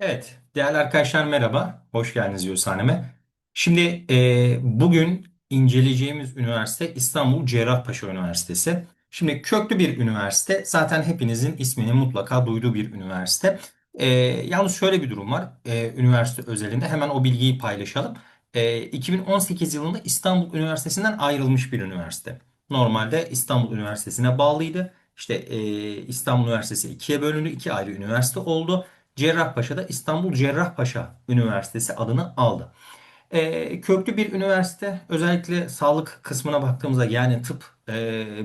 Evet, değerli arkadaşlar merhaba. Hoş geldiniz Yosaneme. Şimdi e, bugün inceleyeceğimiz üniversite İstanbul Cerrahpaşa Üniversitesi. Şimdi köklü bir üniversite. Zaten hepinizin ismini mutlaka duyduğu bir üniversite. E, yalnız şöyle bir durum var. E, üniversite özelinde hemen o bilgiyi paylaşalım. E, 2018 yılında İstanbul Üniversitesi'nden ayrılmış bir üniversite. Normalde İstanbul Üniversitesi'ne bağlıydı. İşte e, İstanbul Üniversitesi ikiye bölündü. iki ayrı üniversite oldu. Cerrahpaşa'da İstanbul Cerrahpaşa Üniversitesi adını aldı. Ee, köklü bir üniversite özellikle sağlık kısmına baktığımızda yani tıp e,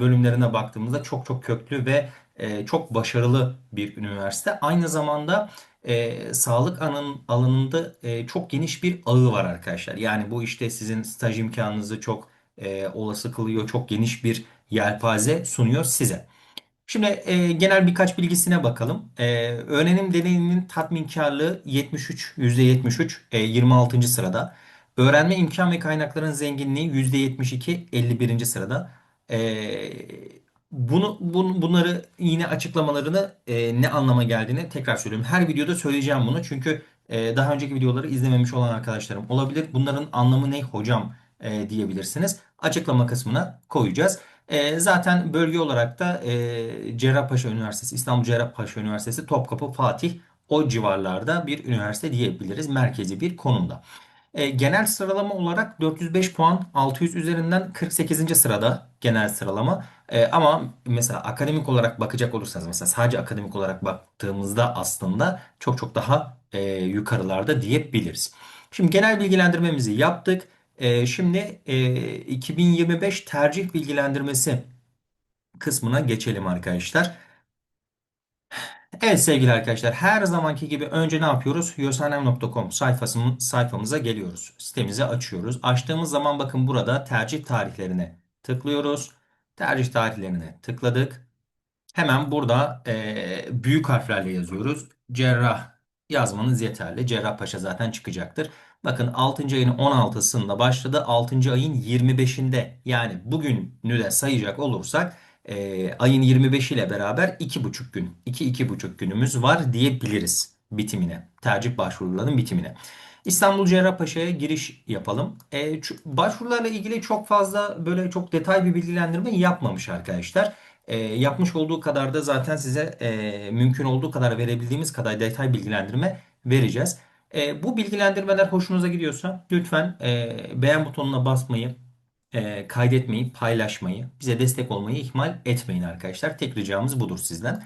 bölümlerine baktığımızda çok çok köklü ve e, çok başarılı bir üniversite. Aynı zamanda e, sağlık alanın, alanında e, çok geniş bir ağı var arkadaşlar. Yani bu işte sizin staj imkanınızı çok e, olası kılıyor, çok geniş bir yelpaze sunuyor size. Şimdi e, genel birkaç bilgisine bakalım. E, öğrenim deneyiminin tatminkarlığı 73, %73, e, 26. sırada. Öğrenme imkan ve kaynakların zenginliği %72, 51. sırada. E, bunu, bun- bunları yine açıklamalarını e, ne anlama geldiğini tekrar söylüyorum. Her videoda söyleyeceğim bunu çünkü e, daha önceki videoları izlememiş olan arkadaşlarım olabilir. Bunların anlamı ne hocam e, diyebilirsiniz. Açıklama kısmına koyacağız. E, zaten bölge olarak da e, Cerrahpaşa Üniversitesi, İstanbul Cerrahpaşa Üniversitesi, Topkapı, Fatih o civarlarda bir üniversite diyebiliriz. Merkezi bir konumda. E, genel sıralama olarak 405 puan 600 üzerinden 48. sırada genel sıralama. E, ama mesela akademik olarak bakacak olursanız mesela sadece akademik olarak baktığımızda aslında çok çok daha e, yukarılarda diyebiliriz. Şimdi genel bilgilendirmemizi yaptık. E, şimdi e, 2025 tercih bilgilendirmesi kısmına geçelim arkadaşlar. Evet sevgili arkadaşlar her zamanki gibi önce ne yapıyoruz? yosanem.com sayfasının sayfamıza geliyoruz. Sitemizi açıyoruz. Açtığımız zaman bakın burada tercih tarihlerine tıklıyoruz. Tercih tarihlerine tıkladık. Hemen burada e, büyük harflerle yazıyoruz. Cerrah yazmanız yeterli. Cerrahpaşa zaten çıkacaktır. Bakın 6. ayın 16'sında başladı. 6. ayın 25'inde yani bugünü de sayacak olursak e, ayın 25 ile beraber 2,5 gün, 2-2,5 günümüz var diyebiliriz bitimine. Tercih başvurularının bitimine. İstanbul Cerrahpaşa'ya giriş yapalım. E, başvurularla ilgili çok fazla böyle çok detay bir bilgilendirme yapmamış arkadaşlar. E, yapmış olduğu kadar da zaten size e, mümkün olduğu kadar verebildiğimiz kadar detay bilgilendirme vereceğiz. E, bu bilgilendirmeler hoşunuza gidiyorsa lütfen e, beğen butonuna basmayı, e, kaydetmeyi, paylaşmayı, bize destek olmayı ihmal etmeyin arkadaşlar. Tek ricamız budur sizden.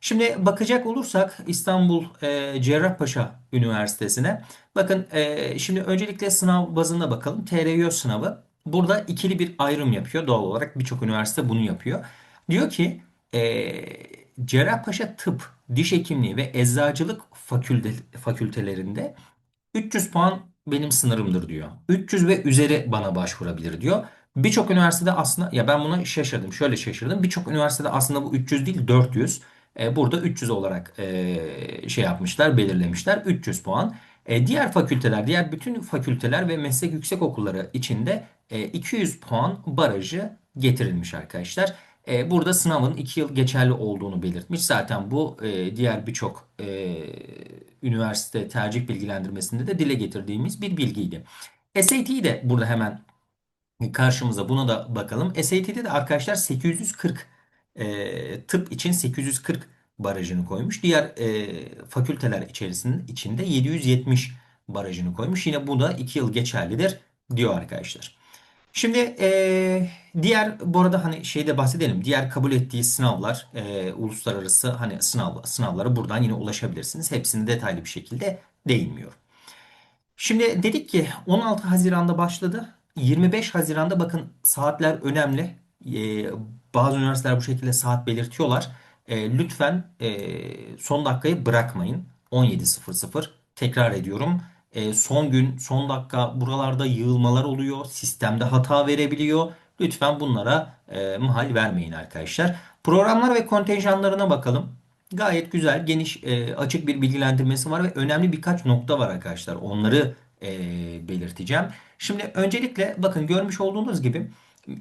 Şimdi bakacak olursak İstanbul e, Cerrahpaşa Üniversitesi'ne. Bakın e, şimdi öncelikle sınav bazında bakalım. TRY sınavı. Burada ikili bir ayrım yapıyor. Doğal olarak birçok üniversite bunu yapıyor. Diyor ki e, Cerrahpaşa Tıp, Diş Hekimliği ve Eczacılık fakülte, fakültelerinde 300 puan benim sınırımdır diyor. 300 ve üzeri bana başvurabilir diyor. Birçok üniversitede aslında ya ben buna şaşırdım. Şöyle şaşırdım. Birçok üniversitede aslında bu 300 değil 400. E, burada 300 olarak e, şey yapmışlar, belirlemişler. 300 puan. E, diğer fakülteler, diğer bütün fakülteler ve meslek yüksek okulları içinde e, 200 puan barajı getirilmiş arkadaşlar. E, burada sınavın 2 yıl geçerli olduğunu belirtmiş. Zaten bu e, diğer birçok e, üniversite tercih bilgilendirmesinde de dile getirdiğimiz bir bilgiydi. SAT'yi de burada hemen karşımıza buna da bakalım. SAT'de de arkadaşlar 840 e, tıp için 840 barajını koymuş. Diğer fakülteler içerisinde içinde 770 barajını koymuş. Yine bu da 2 yıl geçerlidir diyor arkadaşlar. Şimdi e, diğer bu arada hani şeyde bahsedelim. Diğer kabul ettiği sınavlar e, uluslararası hani sınav sınavlara buradan yine ulaşabilirsiniz. Hepsini detaylı bir şekilde değinmiyorum. Şimdi dedik ki 16 Haziran'da başladı. 25 Haziran'da bakın saatler önemli. Ee, bazı üniversiteler bu şekilde saat belirtiyorlar. Ee, lütfen e, son dakikayı bırakmayın. 17.00 tekrar ediyorum. Ee, son gün, son dakika buralarda yığılmalar oluyor. Sistemde hata verebiliyor. Lütfen bunlara e, mahal vermeyin arkadaşlar. Programlar ve kontenjanlarına bakalım. Gayet güzel, geniş, e, açık bir bilgilendirmesi var ve önemli birkaç nokta var arkadaşlar. Onları e, belirteceğim. Şimdi öncelikle bakın görmüş olduğunuz gibi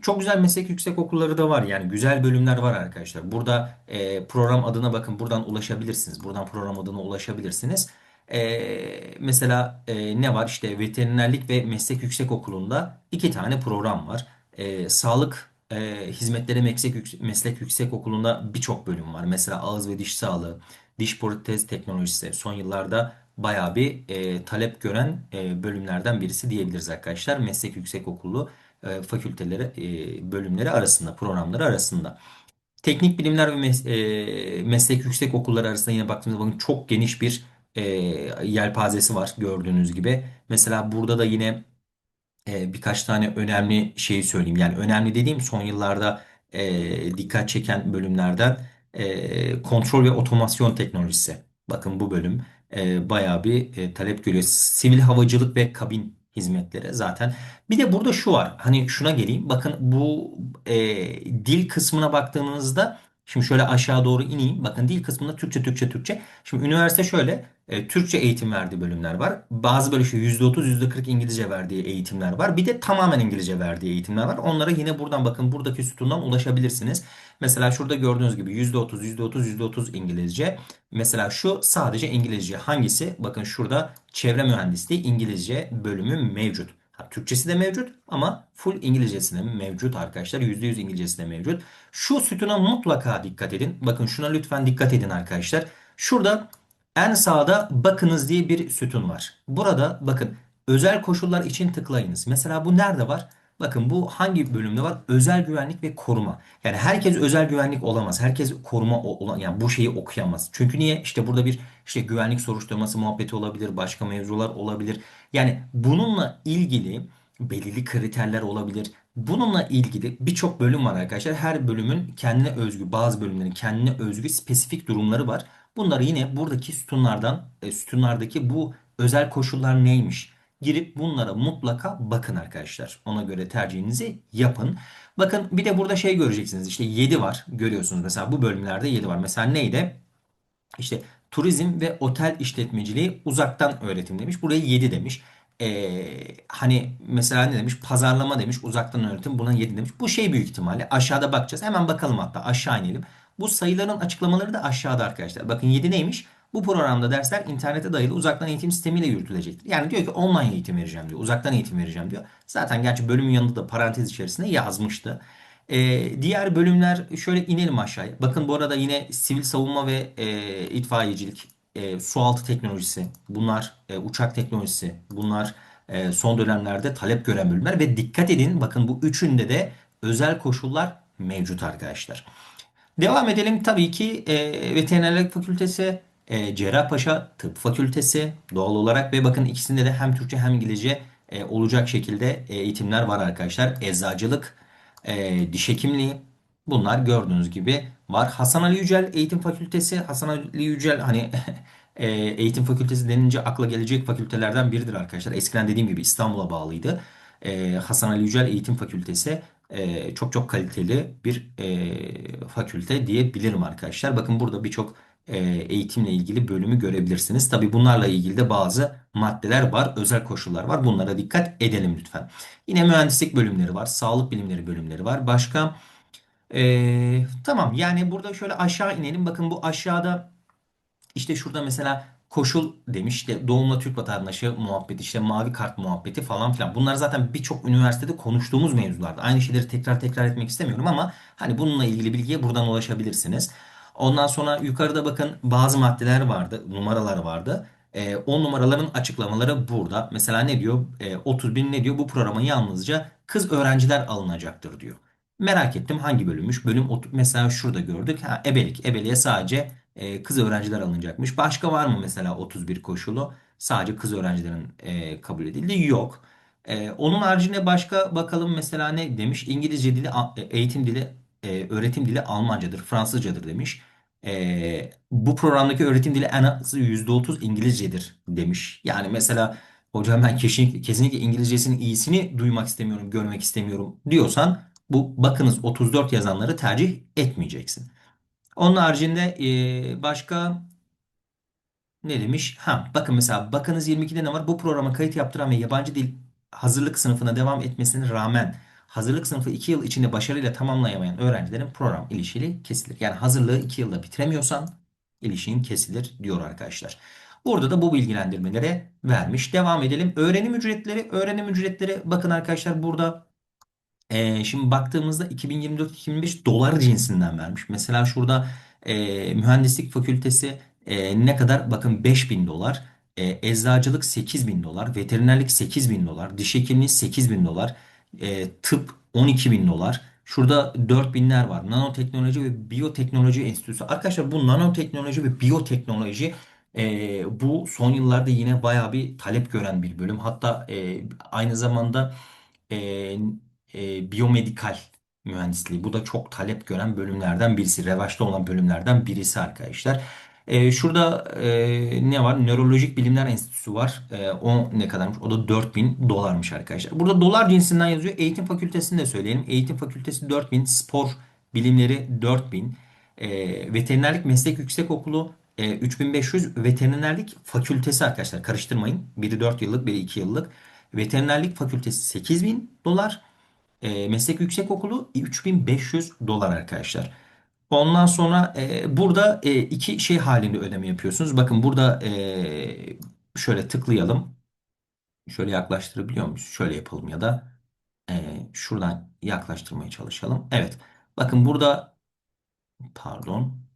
çok güzel meslek yüksek okulları da var. Yani güzel bölümler var arkadaşlar. Burada e, program adına bakın buradan ulaşabilirsiniz. Buradan program adına ulaşabilirsiniz. Ee, mesela e, ne var? İşte veterinerlik ve meslek yüksekokulu'nda iki tane program var. Ee, sağlık e, hizmetleri meslek, Yük- meslek yüksekokulu'nda birçok bölüm var. Mesela ağız ve diş sağlığı, diş protez teknolojisi son yıllarda bayağı bir e, talep gören e, bölümlerden birisi diyebiliriz arkadaşlar. Meslek yüksekokulu e, fakülteleri, e, bölümleri arasında, programları arasında. Teknik bilimler ve mes- e, meslek yüksek okulları arasında yine baktığımızda bakın çok geniş bir e, yelpazesi var gördüğünüz gibi. Mesela burada da yine e, birkaç tane önemli şeyi söyleyeyim. Yani önemli dediğim son yıllarda e, dikkat çeken bölümlerden e, kontrol ve otomasyon teknolojisi. Bakın bu bölüm e, bayağı bir e, talep görüyor. Sivil havacılık ve kabin hizmetleri zaten. Bir de burada şu var. Hani şuna geleyim. Bakın bu e, dil kısmına baktığınızda Şimdi şöyle aşağı doğru ineyim. Bakın dil kısmında Türkçe, Türkçe, Türkçe. Şimdi üniversite şöyle. E, Türkçe eğitim verdiği bölümler var. Bazı böyle şey %30, %40 İngilizce verdiği eğitimler var. Bir de tamamen İngilizce verdiği eğitimler var. Onlara yine buradan bakın buradaki sütundan ulaşabilirsiniz. Mesela şurada gördüğünüz gibi %30, %30, %30 İngilizce. Mesela şu sadece İngilizce. Hangisi? Bakın şurada çevre mühendisliği İngilizce bölümü mevcut. Türkçesi de mevcut ama full İngilizcesi de mevcut arkadaşlar. %100 İngilizcesi de mevcut. Şu sütuna mutlaka dikkat edin. Bakın şuna lütfen dikkat edin arkadaşlar. Şurada en sağda bakınız diye bir sütun var. Burada bakın özel koşullar için tıklayınız. Mesela bu nerede var? Bakın bu hangi bölümde var? Özel güvenlik ve koruma. Yani herkes özel güvenlik olamaz. Herkes koruma olan yani bu şeyi okuyamaz. Çünkü niye? İşte burada bir işte güvenlik soruşturması muhabbeti olabilir, başka mevzular olabilir. Yani bununla ilgili belirli kriterler olabilir. Bununla ilgili birçok bölüm var arkadaşlar. Her bölümün kendine özgü, bazı bölümlerin kendine özgü spesifik durumları var. Bunları yine buradaki sütunlardan, e, sütunlardaki bu özel koşullar neymiş? Girip bunlara mutlaka bakın arkadaşlar. Ona göre tercihinizi yapın. Bakın bir de burada şey göreceksiniz. İşte 7 var. Görüyorsunuz mesela bu bölümlerde 7 var. Mesela neydi? İşte turizm ve otel işletmeciliği uzaktan öğretim demiş. Buraya 7 demiş. Ee, hani mesela ne demiş? Pazarlama demiş. Uzaktan öğretim buna 7 demiş. Bu şey büyük ihtimalle. Aşağıda bakacağız. Hemen bakalım hatta aşağı inelim. Bu sayıların açıklamaları da aşağıda arkadaşlar. Bakın 7 neymiş? Bu programda dersler internete dayalı uzaktan eğitim sistemiyle yürütülecektir. Yani diyor ki online eğitim vereceğim diyor. Uzaktan eğitim vereceğim diyor. Zaten gerçi bölümün yanında da parantez içerisinde yazmıştı. Ee, diğer bölümler şöyle inelim aşağıya. Bakın bu arada yine sivil savunma ve e, itfaiyecilik, e, sualtı teknolojisi, bunlar e, uçak teknolojisi, bunlar e, son dönemlerde talep gören bölümler ve dikkat edin bakın bu üçünde de özel koşullar mevcut arkadaşlar. Devam edelim tabii ki e, Veterinerlik Fakültesi, e, Cerrahpaşa Tıp Fakültesi doğal olarak ve bakın ikisinde de hem Türkçe hem İngilizce e, olacak şekilde e, eğitimler var arkadaşlar. Eczacılık, e, diş hekimliği bunlar gördüğünüz gibi var. Hasan Ali Yücel Eğitim Fakültesi, Hasan Ali Yücel hani e, eğitim fakültesi denince akla gelecek fakültelerden biridir arkadaşlar. Eskiden dediğim gibi İstanbul'a bağlıydı. Hasan Ali Yücel Eğitim Fakültesi çok çok kaliteli bir e, fakülte diyebilirim arkadaşlar. Bakın burada birçok e, eğitimle ilgili bölümü görebilirsiniz. Tabii bunlarla ilgili de bazı maddeler var, özel koşullar var. Bunlara dikkat edelim lütfen. Yine mühendislik bölümleri var, sağlık bilimleri bölümleri var. Başka e, tamam yani burada şöyle aşağı inelim. Bakın bu aşağıda işte şurada mesela koşul demiş işte doğumla Türk vatandaşı muhabbeti işte mavi kart muhabbeti falan filan. Bunlar zaten birçok üniversitede konuştuğumuz mevzulardı. Aynı şeyleri tekrar tekrar etmek istemiyorum ama hani bununla ilgili bilgiye buradan ulaşabilirsiniz. Ondan sonra yukarıda bakın bazı maddeler vardı, numaralar vardı. E, o numaraların açıklamaları burada. Mesela ne diyor? E, 31 ne diyor? Bu programa yalnızca kız öğrenciler alınacaktır diyor. Merak ettim hangi bölümmüş? Bölüm mesela şurada gördük. Ha, ebelik. Ebeliğe sadece e, kız öğrenciler alınacakmış. Başka var mı mesela 31 koşulu? Sadece kız öğrencilerin e, kabul edildiği yok. E, onun haricinde başka bakalım mesela ne demiş? İngilizce dili, e, eğitim dili, e, öğretim dili Almancadır, Fransızcadır demiş. E, bu programdaki öğretim dili en az %30 İngilizcedir demiş. Yani mesela hocam ben kesinlikle, kesinlikle İngilizcesinin iyisini duymak istemiyorum, görmek istemiyorum diyorsan bu bakınız 34 yazanları tercih etmeyeceksin. Onun haricinde e, başka ne demiş? Ha, bakın mesela bakınız 22'de ne var? Bu programa kayıt yaptıran ve yabancı dil hazırlık sınıfına devam etmesine rağmen hazırlık sınıfı 2 yıl içinde başarıyla tamamlayamayan öğrencilerin program ilişkili kesilir. Yani hazırlığı 2 yılda bitiremiyorsan ilişkin kesilir diyor arkadaşlar. Burada da bu bilgilendirmeleri vermiş. Devam edelim. Öğrenim ücretleri. Öğrenim ücretleri bakın arkadaşlar burada ee, şimdi baktığımızda 2024-2025 dolar cinsinden vermiş. Mesela şurada e, mühendislik fakültesi e, ne kadar? Bakın 5000 dolar. E, eczacılık 8000 dolar. Veterinerlik 8000 dolar. Diş hekimliği 8000 dolar. E, tıp 12000 dolar. Şurada 4000'ler var. Nanoteknoloji ve Biyoteknoloji Enstitüsü. Arkadaşlar bu nanoteknoloji ve biyoteknoloji e, bu son yıllarda yine bayağı bir talep gören bir bölüm. Hatta e, aynı zamanda e, e, biyomedikal mühendisliği. Bu da çok talep gören bölümlerden birisi. Revaçta olan bölümlerden birisi arkadaşlar. E, şurada e, ne var? Nörolojik Bilimler Enstitüsü var. E, o ne kadarmış? O da 4000 dolarmış arkadaşlar. Burada dolar cinsinden yazıyor. Eğitim Fakültesini de söyleyelim. Eğitim Fakültesi 4000, Spor Bilimleri 4000, e, Veterinerlik Meslek Yüksekokulu e, 3500, Veterinerlik Fakültesi arkadaşlar karıştırmayın. Biri 4 yıllık, biri 2 yıllık. Veterinerlik Fakültesi 8000 dolar. E, meslek yüksekokulu 3500 dolar arkadaşlar. Ondan sonra e, burada e, iki şey halinde ödeme yapıyorsunuz. Bakın burada e, şöyle tıklayalım. Şöyle yaklaştırabiliyor muyuz? Şöyle yapalım ya da e, şuradan yaklaştırmaya çalışalım. Evet. Bakın burada pardon.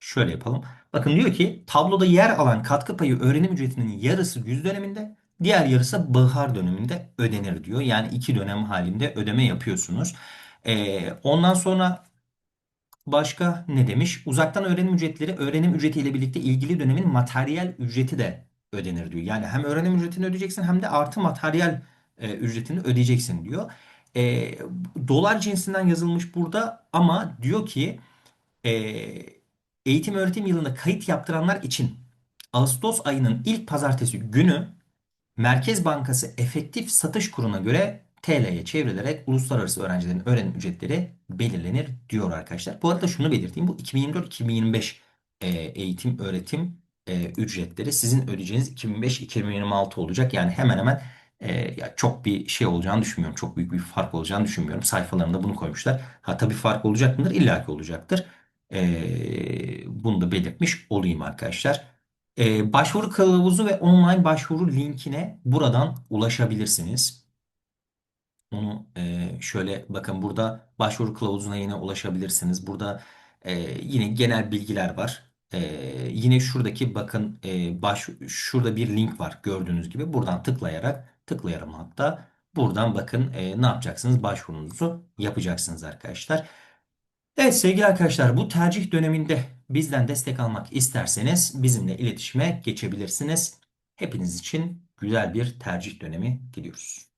Şöyle yapalım. Bakın diyor ki tabloda yer alan katkı payı öğrenim ücretinin yarısı güz döneminde, diğer yarısı bahar döneminde ödenir diyor. Yani iki dönem halinde ödeme yapıyorsunuz. Ee, ondan sonra başka ne demiş? Uzaktan öğrenim ücretleri öğrenim ücreti ile birlikte ilgili dönemin materyal ücreti de ödenir diyor. Yani hem öğrenim ücretini ödeyeceksin hem de artı materyal e, ücretini ödeyeceksin diyor. E, dolar cinsinden yazılmış burada ama diyor ki e, eğitim öğretim yılında kayıt yaptıranlar için Ağustos ayının ilk pazartesi günü Merkez Bankası efektif satış kuruna göre TL'ye çevrilerek uluslararası öğrencilerin öğrenim ücretleri belirlenir diyor arkadaşlar. Bu arada şunu belirteyim. Bu 2024-2025 e, eğitim öğretim e, ücretleri sizin ödeyeceğiniz 2005-2026 olacak. Yani hemen hemen e, ya çok bir şey olacağını düşünmüyorum. Çok büyük bir fark olacağını düşünmüyorum. Sayfalarında bunu koymuşlar. Ha tabii fark olacak mıdır? İlla ki olacaktır. Bunu da belirtmiş olayım arkadaşlar. Başvuru kılavuzu ve online başvuru linkine buradan ulaşabilirsiniz. Onu e, şöyle bakın burada başvuru kılavuzuna yine ulaşabilirsiniz. Burada e, yine genel bilgiler var. E, yine şuradaki bakın e, baş, şurada bir link var gördüğünüz gibi. Buradan tıklayarak tıklayalım hatta. Buradan bakın e, ne yapacaksınız? Başvurunuzu yapacaksınız arkadaşlar. Evet sevgili arkadaşlar bu tercih döneminde bizden destek almak isterseniz bizimle iletişime geçebilirsiniz. Hepiniz için güzel bir tercih dönemi diliyoruz.